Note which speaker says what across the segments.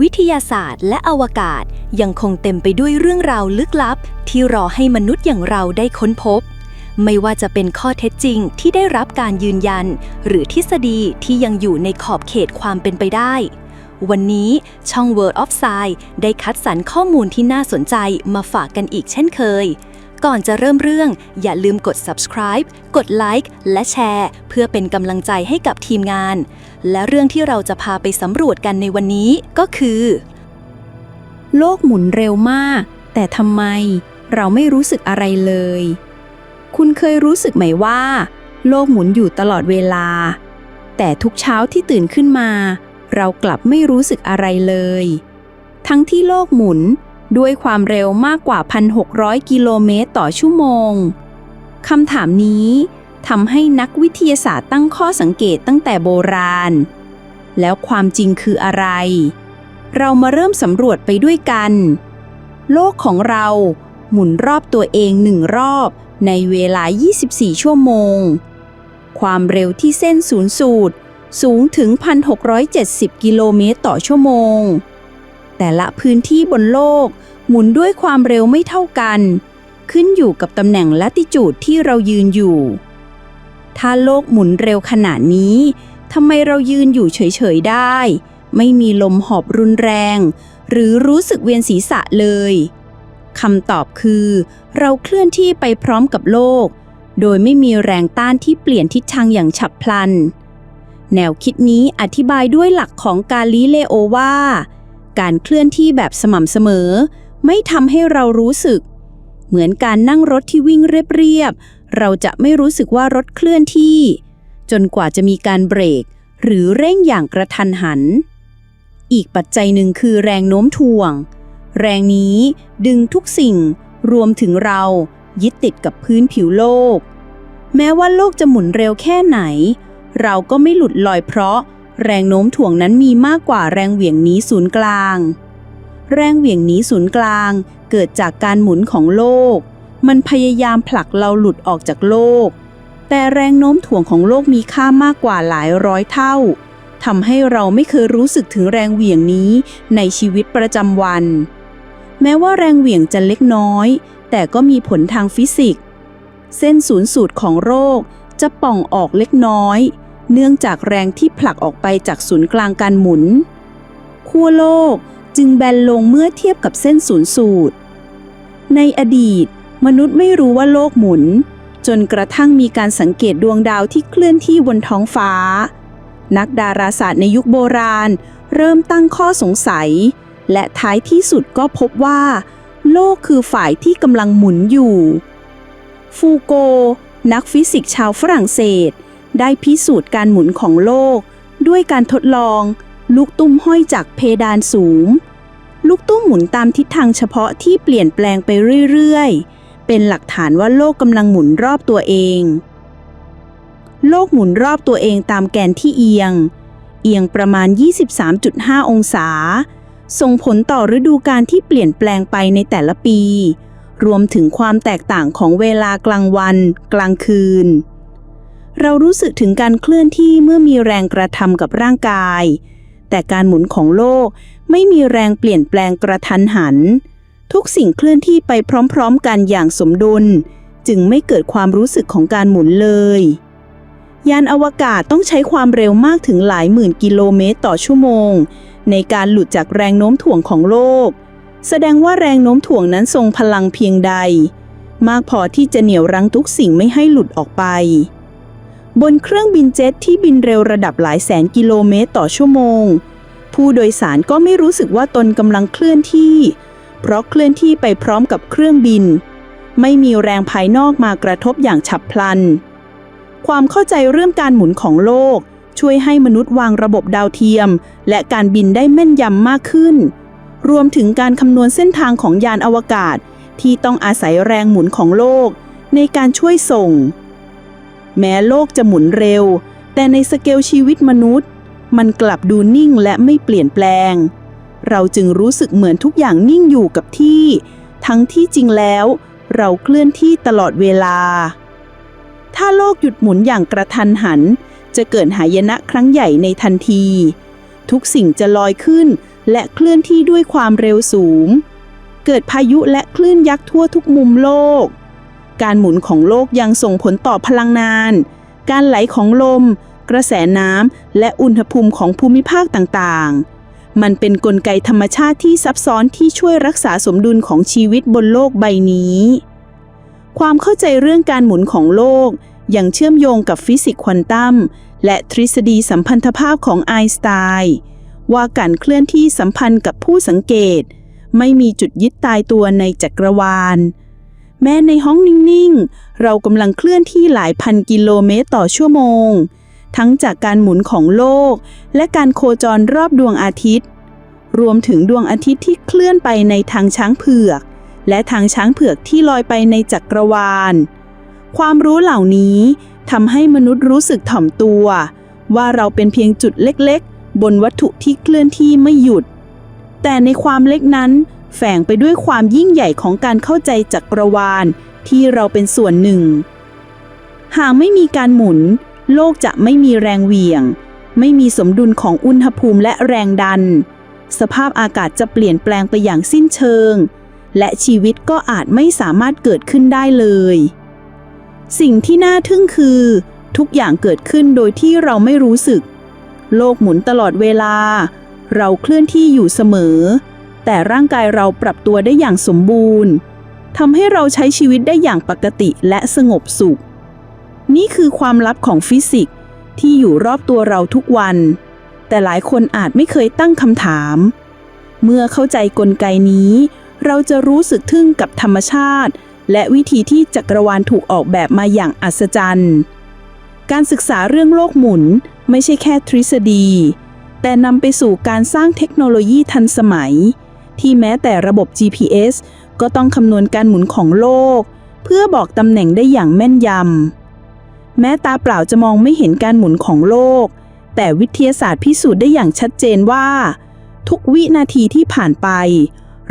Speaker 1: วิทยาศาสตร์และอวกาศยังคงเต็มไปด้วยเรื่องราวลึกลับ ที่รอให้มนุษย์อย่างเราได้ค้นพบ ไม่ว่าจะเป็นข้อเท็จจริงที่ได้รับการยืนยัน หรือทฤษฎีที่ยังอยู่ในขอบเขตความเป็นไปได้ วันนี้ช่อง World of Science ได้คัดสรรข้อมูลที่น่าสนใจมาฝากกันอีกเช่นเคย ก่อนจะเริ่มเรื่อง อย่าลืมกด subscribe กดไลค์และแชร์ เพื่อเป็นกำลังใจให้กับทีมงาน และเรื่องที่เราจะพาไปสำรวจกันในวันนี้ก็คือ
Speaker 2: โลกหมุนเร็วมาก แต่ทำไมเราไม่รู้สึกอะไรเลย คุณเคยรู้สึกไหมว่า โลกหมุนอยู่ตลอดเวลา แต่ทุกเช้าที่ตื่นขึ้นมา เรากลับไม่รู้สึกอะไรเลย ทั้งที่โลกหมุน ด้วยความเร็วมากกว่า 1,600 กิโลเมตรต่อชั่วโมง คำถามนี้ทำให้นักวิทยาศาสตร์ตั้งข้อสังเกตตั้งแต่โบราณ แล้วความจริงคืออะไร เรามาเริ่มสำรวจไปด้วยกัน โลกของเราหมุนรอบตัวเองหนึ่งรอบในเวลา 24 ชั่วโมง ความเร็วที่เส้นศูนย์สูตรสูงถึง 1,670 กิโลเมตรต่อชั่วโมง แต่ละพื้นที่บนโลก หมุนด้วยความเร็วไม่เท่ากัน ขึ้นอยู่กับตำแหน่งลัติจูดที่เรายืนอยู่ ถ้าโลกหมุนเร็วขนาดนี้ทำไมเรายืนอยู่เฉยๆได้ ไม่มีลมหอบรุนแรง หรือรู้สึกเวียนศีรษะเลยคำตอบคือ เราเคลื่อนที่ไปพร้อมกับโลก โดยไม่มีแรงต้านที่เปลี่ยนทิศทางอย่างฉับพลัน แนวคิดนี้อธิบายด้วยหลักของกาลิเลโอว่า การเคลื่อนที่แบบสม่ำเสมอ ไม่ทำให้เรารู้สึก เหมือนการนั่งรถที่วิ่งเรียบๆ เราจะไม่รู้สึกว่ารถเคลื่อนที่ จนกว่าจะมีการเบรก หรือเร่งอย่างกระทันหัน อีกปัจจัยหนึ่งคือแรงโน้มถ่วง แรงนี้ดึงทุกสิ่งรวมถึงเรายึดติดกับพื้นผิวโลก แม้ว่าโลกจะหมุนเร็วแค่ไหน เราก็ไม่หลุดลอยเพราะ แรงโน้มถ่วงนั้นมีมากกว่าแรงเหวี่ยงหนี้ศูนย์กลาง แรงเหวี่ยงหนี้ศูนย์กลาง เกิดจากการหมุนของโลก มันพยายามผลักเราหลุดออกจากโลก แต่แรงโน้มถ่วงของโลกมีค่ามากกว่าหลายร้อยเท่าทำให้เราไม่เคยรู้สึกถึงแรงเหวี่ยงนี้ในชีวิตประจำวัน แม้ว่าแรงเหวี่ยงจะเล็กน้อย แต่ก็มีผลทางฟิสิกส์ เส้นศูนย์สูตรของโรคจะป่องออกเล็กน้อย เนื่องจากแรงที่ผลักออกไปจากศูนย์กลางการหมุน ขั้วโลกจึงแบนลงเมื่อเทียบกับเส้นศูนย์สูตร ในอดีต มนุษย์ไม่รู้ว่าโลกหมุน จนกระทั่งมีการสังเกตดวงดาวที่เคลื่อนที่บนท้องฟ้า นักดาราศาสตร์ในยุคโบราณ เริ่มตั้งข้อสงสัย และท้ายที่สุดก็พบว่า โลกคือฝ่ายที่กำลังหมุนอยู่ ฟูโก นักฟิสิกส์ชาวฝรั่งเศส ได้พิสูจน์การหมุนของโลก ด้วยการทดลอง ลูกตุ้มห้อยจากเพดานสูง ลูกตุ้มหมุนตามทิศทางเฉพาะที่เปลี่ยนแปลงไปเรื่อยๆ เป็นหลักฐานว่าโลกกำลังหมุนรอบตัวเอง โลกหมุนรอบตัวเองตามแกนที่เอียง เอียงประมาณ 23.5 องศา ส่งผลต่อฤดูกาลที่เปลี่ยนแปลงไปในแต่ละปี รวมถึงความแตกต่างของเวลากลางวัน กลางคืน เรารู้สึกถึงการเคลื่อนที่เมื่อมีแรงกระทำกับร่างกาย แต่การหมุนของโลกไม่มีแรงเปลี่ยนแปลงกระทันหัน ทุกสิ่งเคลื่อนที่ไปพร้อมๆ กันอย่างสมดุล จึงไม่เกิดความรู้สึกของการหมุนเลย ยานอวกาศต้องใช้ความเร็วมากถึงหลายหมื่นกิโลเมตรต่อชั่วโมง ในการหลุดจากแรงโน้มถ่วงของโลก แสดงว่าแรงโน้มถ่วงนั้นทรงพลังเพียงใด มากพอที่จะเหนี่ยวรั้งทุกสิ่งไม่ให้หลุดออกไป บนเครื่องบินเจ็ตที่บินเร็วระดับหลายแสนกิโลเมตรต่อชั่วโมง ผู้โดยสารก็ไม่รู้สึกว่าตนกำลังเคลื่อนที่ เพราะเคลื่อนที่ไปพร้อมกับเครื่องบิน ไม่มีแรงภายนอกมากระทบอย่างฉับพลัน ความเข้าใจเรื่องการหมุนของโลก ช่วยให้มนุษย์วางระบบดาวเทียม และการบินได้แม่นยำมากขึ้น รวมถึงการคำนวณเส้นทางของยานอวกาศ ที่ต้องอาศัยแรงหมุนของโลก ในการช่วยส่ง แม้โลกจะหมุนเร็ว แต่ในสเกลชีวิตมนุษย์ มันกลับดูนิ่งและไม่เปลี่ยนแปลง เราจึงรู้สึกเหมือนทุกอย่างนิ่งอยู่กับที่ ทั้งที่จริงแล้ว เราเคลื่อนที่ตลอดเวลา ถ้าโลกหยุดหมุนอย่างกระทันหัน จะเกิดหายนะครั้งใหญ่ในทันที ทุกสิ่งจะลอยขึ้นและเคลื่อนที่ด้วยความเร็วสูง เกิดพายุและคลื่นยักษ์ทั่วทุกมุมโลก การหมุนของโลกยังส่งผลต่อพลังงาน การไหลของลม กระแสน้ำ และอุณหภูมิของภูมิภาคต่างๆ มันเป็นนกลไกธรรมชาติที่ซับซ้อนที่ช่วยรักษาสมดุลของชีวิตบนโลกใบนี้ ความเข้าใจเรื่องการหมุนของโลกยังเชื่อมโยงกับฟิสิกส์ควอนตัมและทฤษฎีสัมพันธภาพของไอน์สไตน์ว่าการเคลื่อนที่สัมพันธ์กับผู้สังเกต ไม่มีจุดยึดตายตัวในจักรวาล แม้ในห้องนิ่งๆ เรากำลังเคลื่อนที่หลายพันกิโลเมตรต่อชั่วโมง ทั้งจากการหมุนของโลก และการโคจรรอบดวงอาทิตย์ รวมถึงดวงอาทิตย์ที่เคลื่อนไปในทางช้างเผือก และทางช้างเผือกที่ลอยไปในจักรวาล ความรู้เหล่านี้ทำให้มนุษย์รู้สึกถ่อมตัว ว่าเราเป็นเพียงจุดเล็กๆ บนวัตถุที่เคลื่อนที่ไม่หยุด แต่ในความเล็กนั้น แฝงไปด้วยความยิ่งใหญ่ของการเข้าใจจักรวาลที่เราเป็นส่วนหนึ่ง หากไม่มีการหมุน โลกจะไม่มีแรงเหวี่ยง ไม่มีสมดุลของอุณหภูมิและแรงดัน สภาพอากาศจะเปลี่ยนแปลงไปอย่างสิ้นเชิง และชีวิตก็อาจไม่สามารถเกิดขึ้นได้เลย สิ่งที่น่าทึ่งคือ ทุกอย่างเกิดขึ้นโดยที่เราไม่รู้สึก โลกหมุนตลอดเวลา เราเคลื่อนที่อยู่เสมอ แต่ร่างกายเราปรับตัวได้อย่างสมบูรณ์ทำให้เราใช้ชีวิตได้อย่างปกติและสงบสุข นี่คือความลับของฟิสิกส์ที่อยู่รอบตัวเราทุกวัน แต่หลายคนอาจไม่เคยตั้งคำถาม เมื่อเข้าใจกลไกนี้ เราจะรู้สึกทึ่งกับธรรมชาติ และวิธีที่จักรวาลถูกออกแบบมาอย่างอัศจรรย์ การศึกษาเรื่องโลกหมุนไม่ใช่แค่ทฤษฎี แต่นำไปสู่การสร้างเทคโนโลยีทันสมัย ที่แม้แต่ระบบ GPS ก็ต้องคำนวณการหมุนของโลก เพื่อบอกตำแหน่งได้อย่างแม่นยำ แม้ตาเปล่าจะมองไม่เห็นการหมุนของโลก แต่วิทยาศาสตร์พิสูจน์ได้อย่างชัดเจนว่า ทุกวินาทีที่ผ่านไป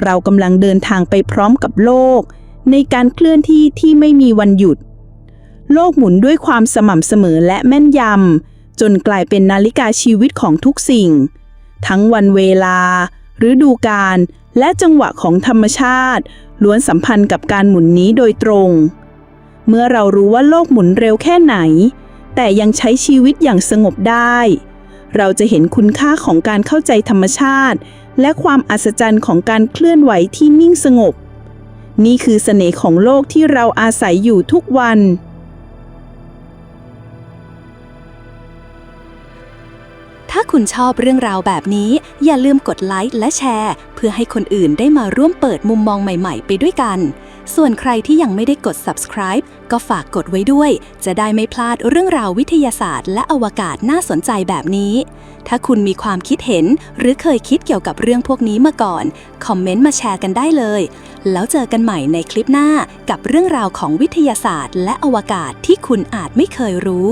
Speaker 2: เรากำลังเดินทางไปพร้อมกับโลก ในการเคลื่อนที่ที่ไม่มีวันหยุด โลกหมุนด้วยความสม่ำเสมอและแม่นยำจนกลายเป็นนาฬิกาชีวิตของทุกสิ่ง ทั้งวันเวลา ฤดูกาลและจังหวะของธรรมชาติ ล้วนสัมพันธ์กับการหมุนนี้โดยตรง เมื่อเรารู้ว่าโลกหมุนเร็วแค่ไหน แต่ยังใช้ชีวิตอย่างสงบได้ เราจะเห็นคุณค่าของการเข้าใจธรรมชาติ และความอัศจรรย์ของการเคลื่อนไหวที่นิ่งสงบ นี่คือเสน่ห์ของโลกที่เราอาศัยอยู่ทุกวัน
Speaker 1: ถ้าคุณชอบเรื่องราวแบบนี้ อย่าลืมกดไลค์และแชร์ เพื่อให้คนอื่นได้มาร่วมเปิดมุมมองใหม่ๆ ไปด้วยกัน ส่วนใครที่ยังไม่ได้กด subscribe ก็ฝากกดไว้ด้วย จะได้ไม่พลาดเรื่องราววิทยาศาสตร์ และอวกาศน่าสนใจแบบนี้ ถ้าคุณมีความคิดเห็น หรือเคยคิดเกี่ยวกับเรื่องพวกนี้มาก่อน คอมเมนต์มาแชร์กันได้เลย แล้วเจอกันใหม่ในคลิปหน้ากับเรื่องราวของวิทยาศาสตร์ และอวกาศที่คุณอาจไม่เคยรู้